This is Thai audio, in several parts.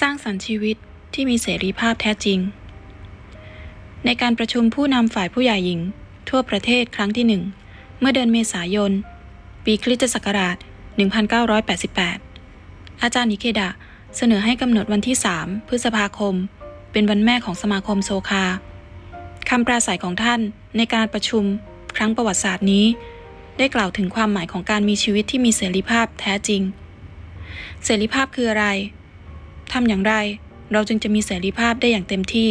สร้างสรรค์ชีวิตที่มีเสรีภาพแท้จริง ในการประชุมผู้นำฝ่ายผู้ใหญ่หญิง ทั่วประเทศครั้งที่หนึ่งเมื่อเดือนเมษายน ปีคริสตศักราช 1988 อาจารย์นิเคดะเสนอให้กำหนดวันที่ 3 พฤษภาคม เป็นวันแม่ของสมาคมโซคาคำปราศัยของท่านในการประชุมครั้งประวัติศาสตร์นี้ ได้กล่าวถึงความหมายของการมีชีวิตที่มีเสรีภาพแท้จริง เสรีภาพคืออะไร ทำอย่างไร เราจึงจะมีเสรีภาพได้อย่างเต็มที่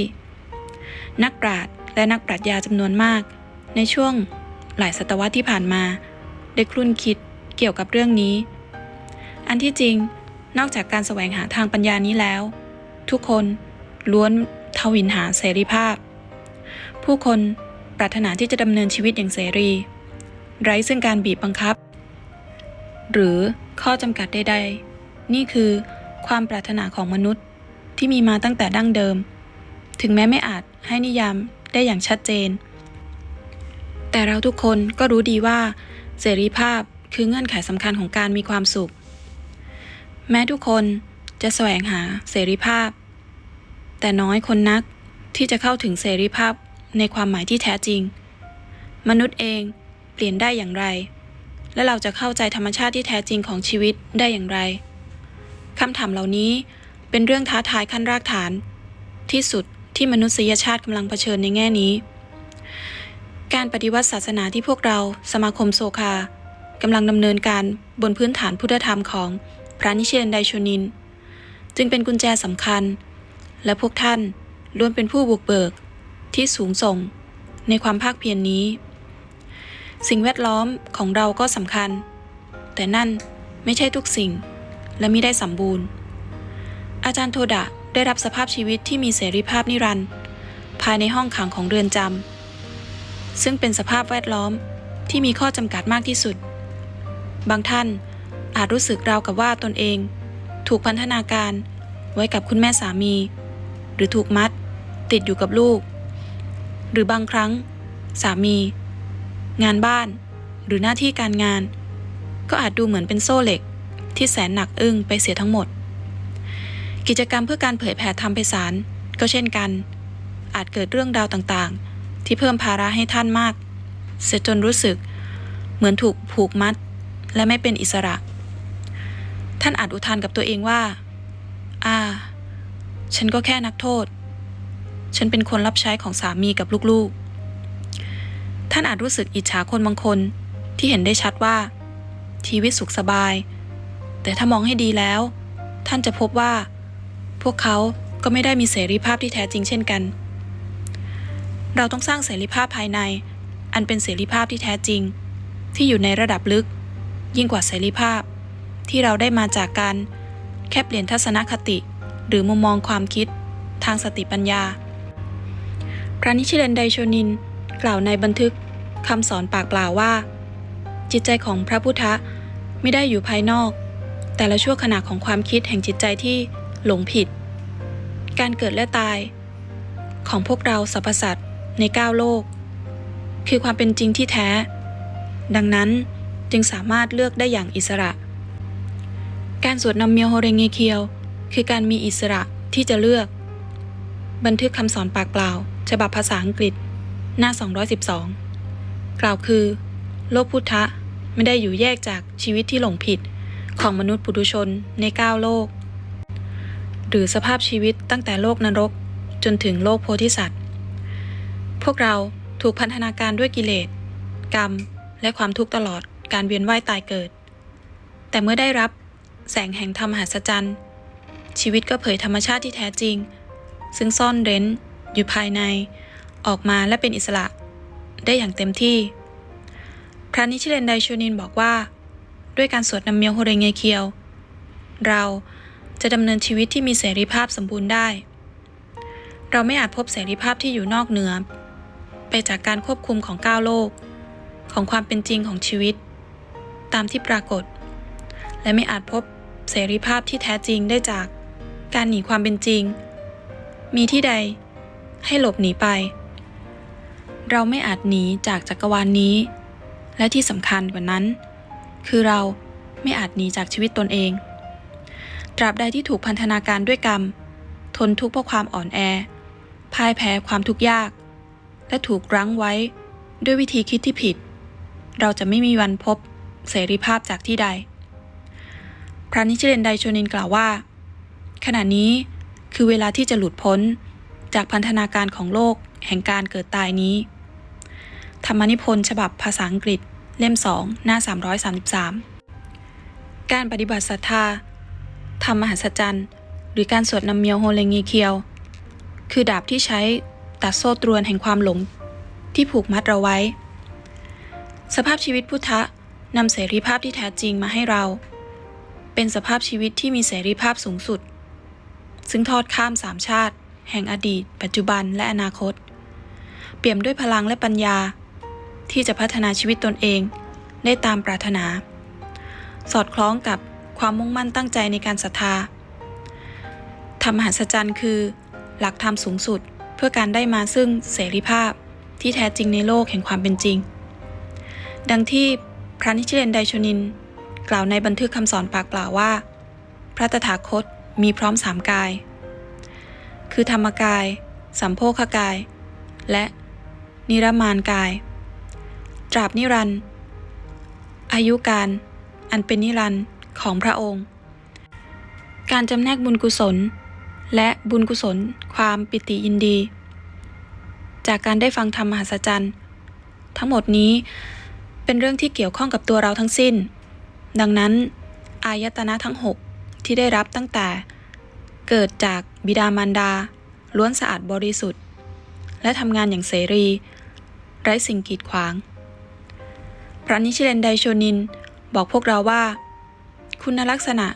นักปราชญ์และนักปรัชญาจำนวนมาก ในช่วงหลายศตวรรษที่ผ่านมา ได้ครุ่นคิดเกี่ยวกับเรื่องนี้ อันที่จริง นอกจากการแสวงหาทางปัญญานี้แล้ว ทุกคนล้วนทวินหาเสรีภาพ ผู้คนปรารถนาที่จะดำเนินชีวิตอย่างเสรี ไร้ซึ่งการบีบบังคับ หรือข้อจำกัดใดๆ นี่คือ ความปรารถนาของมนุษย์ที่มีมาตั้งแต่ดั้งเดิม ถึงแม้ไม่อาจให้นิยามได้อย่างชัดเจน แต่เราทุกคนก็รู้ดีว่า เสรีภาพคือเงื่อนไขสำคัญของการมีความสุข แม้ทุกคนจะแสวงหาเสรีภาพ แต่น้อยคนนักที่จะเข้าถึงเสรีภาพในความหมายที่แท้จริง มนุษย์เองเปลี่ยนได้อย่างไร และเราจะเข้าใจธรรมชาติที่แท้จริงของชีวิตได้อย่างไร คำถามเหล่านี้เป็นเรื่องท้าทายขั้นรากฐาน ที่สุดที่มนุษยชาติกำลังเผชิญในแง่นี้ การปฏิวัติศาสนาที่พวกเราสมาคมโซคากำลังดำเนินการบนพื้นฐานพุทธธรรมของพระนิเชนไดชนิน จึงเป็นกุญแจสำคัญ และพวกท่านล้วนเป็นผู้บุกเบิกที่สูงส่งในความภาคเพียรนนี้ สิ่งแวดล้อมของเราก็สำคัญ แต่นั่นไม่ใช่ทุกสิ่ง และม่ได้สมบูรณ์ อาจารย์โทดะได้รับสภาพชีวิตที่มีเสรีภาพนิรันดร์ภายในห้องขังของเรือนจำซึ่งเป็นสภาพแวดล้อมที่มีข้อจำกัดมากที่สุด บางท่านอาจรู้สึกราวกับว่าตนเอง ถูกพันธนาการไว้กับคุณแม่สามี หรือถูกมัด ติดอยู่กับลูก หรือบางครั้ง สามี งานบ้าน หรือหน้าที่การงาน ก็อาจดูเหมือนเป็นโซ่เหล็ก ที่แสนหนักอึ้งไปเสียทั้งหมด กิจกรรมเพื่อการเผยแผ่ธรรมไปสารก็เช่นกัน อาจเกิดเรื่องราวต่างๆ ที่เพิ่มภาระให้ท่านมาก เสียจนรู้สึก เหมือนถูกผูกมัด และไม่เป็นอิสระ ท่านอาจอุทานกับตัวเองว่า อ่า ฉันก็แค่นักโทษ ฉันเป็นคนรับใช้ของสามีกับลูกๆ ท่านอาจรู้สึกอิจฉาคนบางคนที่เห็นได้ชัดว่าชีวิตสุขสบาย แต่ถ้ามองให้ดีแล้ว ท่านจะพบว่า พวกเขาก็ไม่ได้มีเสรีภาพที่แท้จริงเช่นกัน เราต้องสร้างเสรีภาพภายใน อันเป็นเสรีภาพที่แท้จริง ที่อยู่ในระดับลึก ยิ่งกว่าเสรีภาพ ที่เราได้มาจากการแค่เปลี่ยนทัศนคติ หรือมุมมองความคิด ทางสติปัญญา พระนิชิเลนไดโชนิน กล่าวในบันทึกคำสอนปากเปล่าว่า จิตใจของพระพุทธไม่ได้อยู่ภายนอก แต่ละชั่วขณะของความคิดแห่งจิตใจที่หลงผิด การเกิดและตาย ของพวกเราสรรพสัตว์ในก้าโลก คือความเป็นจริงที่แท้ ดังนั้นจึงสามารถเลือกได้อย่างอิสระ การสวดนำเมียวโฮเรงเงเคียว คือการมีอิสระที่จะเลือก บันทึกคำสอนปากเปล่า ฉบับภาษาอังกฤษ หน้า 212 กล่าวคือ โลกพุทธะไม่ได้อยู่แยกจากชีวิตที่หลงผิด ของมนุษย์ปุถุชนในก้าโลก หรือสภาพชีวิตตั้งแต่โลกนรกจนถึงโลกโพธิสัตว์ พวกเราถูกพันธนาการด้วยกิเลส กรรม และความทุกข์ตลอดการเวียนว่ายตายเกิด แต่เมื่อได้รับแสงแห่งธรรมหัศจรรย์ ชีวิตก็เผยธรรมชาติที่แท้จริง ซึ่งซ่อนเร้น อยู่ภายใน ออกมาและเป็นอิสระ ได้อย่างเต็มที่ พระนิชิเลนไดโชนินบอกว่า ด้วยการสวดนำเมียวโฮเรงเงเคียว เราจะดำเนินชีวิตที่มีเสรีภาพสมบูรณ์ได้ เราไม่อาจพบเสรีภาพที่อยู่นอกเหนือ ไปจากการควบคุมของก้าวโลก ของความเป็นจริงของชีวิต ตามที่ปรากฏ และไม่อาจพบเสรีภาพที่แท้จริงได้จากการหนีความเป็นจริง มีที่ใดให้หลบหนีไป เราไม่อาจหนีจากจักรวาลนนี้ และที่สำคัญกว่านั้น คือเราไม่อาจหนีจากชีวิตตนเอง ตราบใดที่ถูกพันธนาการด้วยกรรม ทนทุกข์เพราะความอ่อนแอ พ่ายแพ้ความทุกข์ยาก และถูกรั้งไว้ด้วยวิธีคิดที่ผิด เราจะไม่มีวันพบเสรีภาพจากที่ใด พระนิชเรนไดโชนินกล่าวว่า ขณะนี้คือเวลาที่จะหลุดพ้นจากพันธนาการของโลกแห่งการเกิดตายนี้ ธรรมนิพนธ์ฉบับภาษาอังกฤษ เล่ม 2 หน้า 333 การปฏิบัติศรัทธาทำมหัศจรรย์ หรือการสวดนำเมียวโฮเลงีเคียว คือดาบที่ใช้ตัดโซ่ตรวนแห่งความหลง ที่ผูกมัดเราไว้ สภาพชีวิตพุทธะนำเสรีภาพที่แท้จริงมาให้เรา เป็นสภาพชีวิตที่มีเสรีภาพสูงสุด ซึ่งทอดข้ามสามชาติ แห่งอดีต ปัจจุบันและอนาคต เปี่ยมด้วยพลังและปัญญา ที่จะพัฒนาชีวิตตนเองได้ตามปรารถนา สอดคล้องกับความมุ่งมั่นตั้งใจในการศรัทธาธรรมหัศจรรย์คือ หลักธรรมสูงสุดเพื่อการได้มาซึ่งเสรีภาพที่แท้จริงในโลกแห่งความเป็นจริง ดังที่พระนิชิเรนไดชนิน กล่าวในบันทึกคำสอนปากเปล่าว่า พระตถาคตมีพร้อมสามกาย คือธรรมกาย สัมโพคกาย และนิรมานกาย ตราบนิรันดร์อายุการ อันเป็นนิรันดร์ของพระองค์ การจำแนกบุญกุศล และบุญกุศล ความปิติยินดี จากการได้ฟังธรรมมหัศจรรย์ ทั้งหมดนี้เป็นเรื่องที่เกี่ยวข้องกับตัวเราทั้งสิ้น ดังนั้น อายตนะทั้งหกที่ได้รับตั้งแต่ เกิดจากบิดามารดา ล้วนสะอาดบริสุทธิ์ และทำงานอย่างเสรี ไร้สิ่งกีดขวาง ระนิชิเรนไดโชนิน บอกพวกเราว่า คุณลักษณะ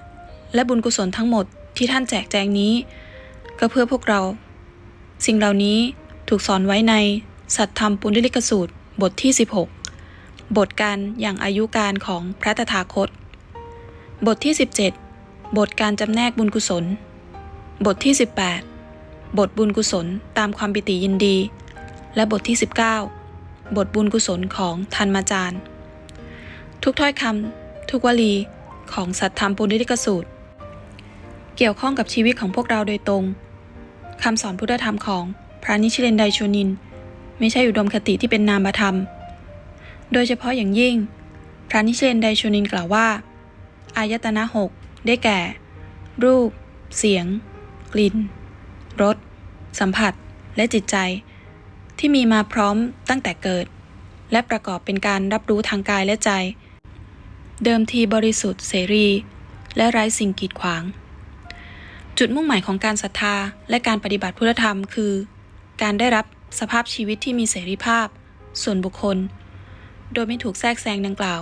และบุญกุศลทั้งหมดที่ท่านแจกแจงนี้ ก็เพื่อพวกเรา สิ่งเหล่านี้ถูกสอนไว้ใน สัตธรรมปุณณลิกสูตร บทที่ 16 บทการอย่างอายุการของพระตถาคต บทที่ 17 บทการจำแนกบุญกุศล บทที่ 18 บทบุญกุศลตามความปิติยินดี และบทที่ 19 บทบุญกุศลของทันมาจารย์ ทุกถ้อยคำทุกวลีของสัตธรรมปุณณลิกสูตร เกี่ยวข้องกับชีวิตของพวกเราโดยตรงคำสอนพุทธธรรมของพระนิชิเรนไดโชนิน ไม่ใช่อุดมคติที่เป็นนามธรรม โดยเฉพาะอย่างยิ่ง พระนิชิเรนไดโชนินกล่าวว่า อายตนะหกได้แก่ รูป เสียง กลิ่น รส สัมผัส และจิตใจ ที่มีมาพร้อมตั้งแต่เกิด และประกอบเป็นการรับรู้ทางกายและใจ เดิมทีบริสุทธิ์เสรี และไร้สิ่งกีดขวาง จุดมุ่งหมายของการศรัทธาและการปฏิบัติพุทธธรรมคือ การได้รับสภาพชีวิตที่มีเสรีภาพ ส่วนบุคคล โดยไม่ถูกแทรกแซงดังกล่าว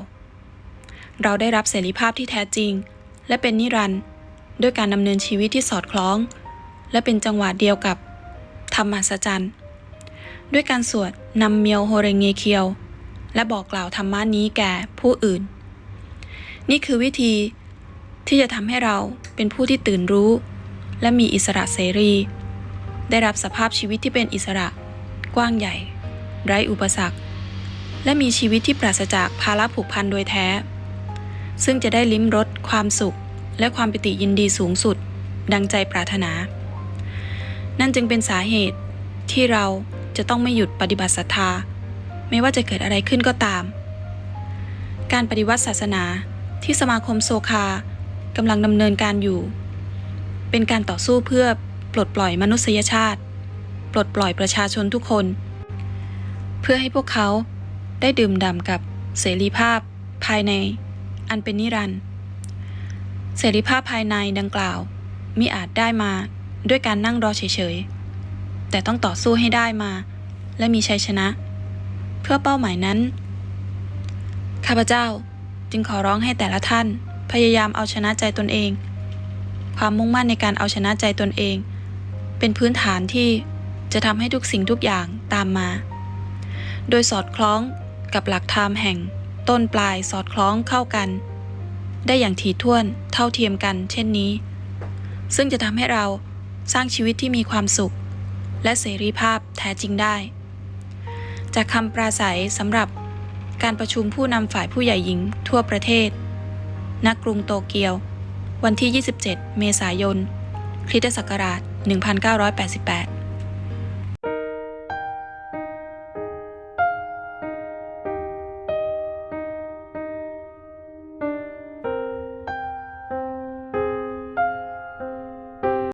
เราได้รับเสรีภาพที่แท้จริง และเป็นนิรันด์ด้วยการดำเนินชีวิตที่สอดคล้อง และเป็นจังหวะเดียวกับ ธรรมมหัศจรรย์ด้วยการสวดนำเมียวโฮเรงเงเคียว และบอกกล่าวธรรมะนี้แก่ผู้อื่น นี่คือวิธีที่จะทำให้เราเป็นผู้ที่ตื่นรู้ และมีอิสระเสรี ได้รับสภาพชีวิตที่เป็นอิสระ กว้างใหญ่ ไร้อุปสรรค และมีชีวิตที่ปราศจากภาระผูกพันโดยแท้ ซึ่งจะได้ลิ้มรสความสุข และความปิติยินดีสูงสุด ดังใจปรารถนา นั่นจึงเป็นสาเหตุที่เราจะต้องไม่หยุดปฏิบัติศรัทธา ไม่ว่าจะเกิดอะไรขึ้นก็ตาม การปฏิวัติศาสนา ที่สมาคมโซคากำลังดำเนินการอยู่ เป็นการต่อสู้เพื่อปลดปล่อยมนุษยชาติ ปลดปล่อยประชาชนทุกคน เพื่อให้พวกเขาได้ดื่มด่ำกับเสรีภาพภายในอันเป็นนิรันดร์เสรีภาพภายในดังกล่าวมิอาจได้มาด้วยการนั่งรอเฉยๆ แต่ต้องต่อสู้ให้ได้มา และมีชัยชนะ เพื่อเป้าหมายนั้น ข้าพเจ้า จึงขอร้องให้แต่ละท่าน พยายามเอาชนะใจตนเอง ความมุ่งมั่นในการเอาชนะใจตนเอง เป็นพื้นฐานที่จะทำให้ทุกสิ่งทุกอย่างตามมา โดยสอดคล้องกับหลักธรรมแห่ง ต้นปลายสอดคล้องเข้ากัน ได้อย่างถี่ถ้วนเท่าเทียมกัน เช่นนี้ ซึ่งจะทำให้เราสร้างชีวิตที่มีความสุข และเสรีภาพแท้จริงได้ จากคำปราศัยสำหรับ การประชุมผู้นำฝ่ายผู้ใหญ่หญิงทั่วประเทศ ณ กรุงโตเกียว วันที่ 27 เมษายน คริสตศักราช 1988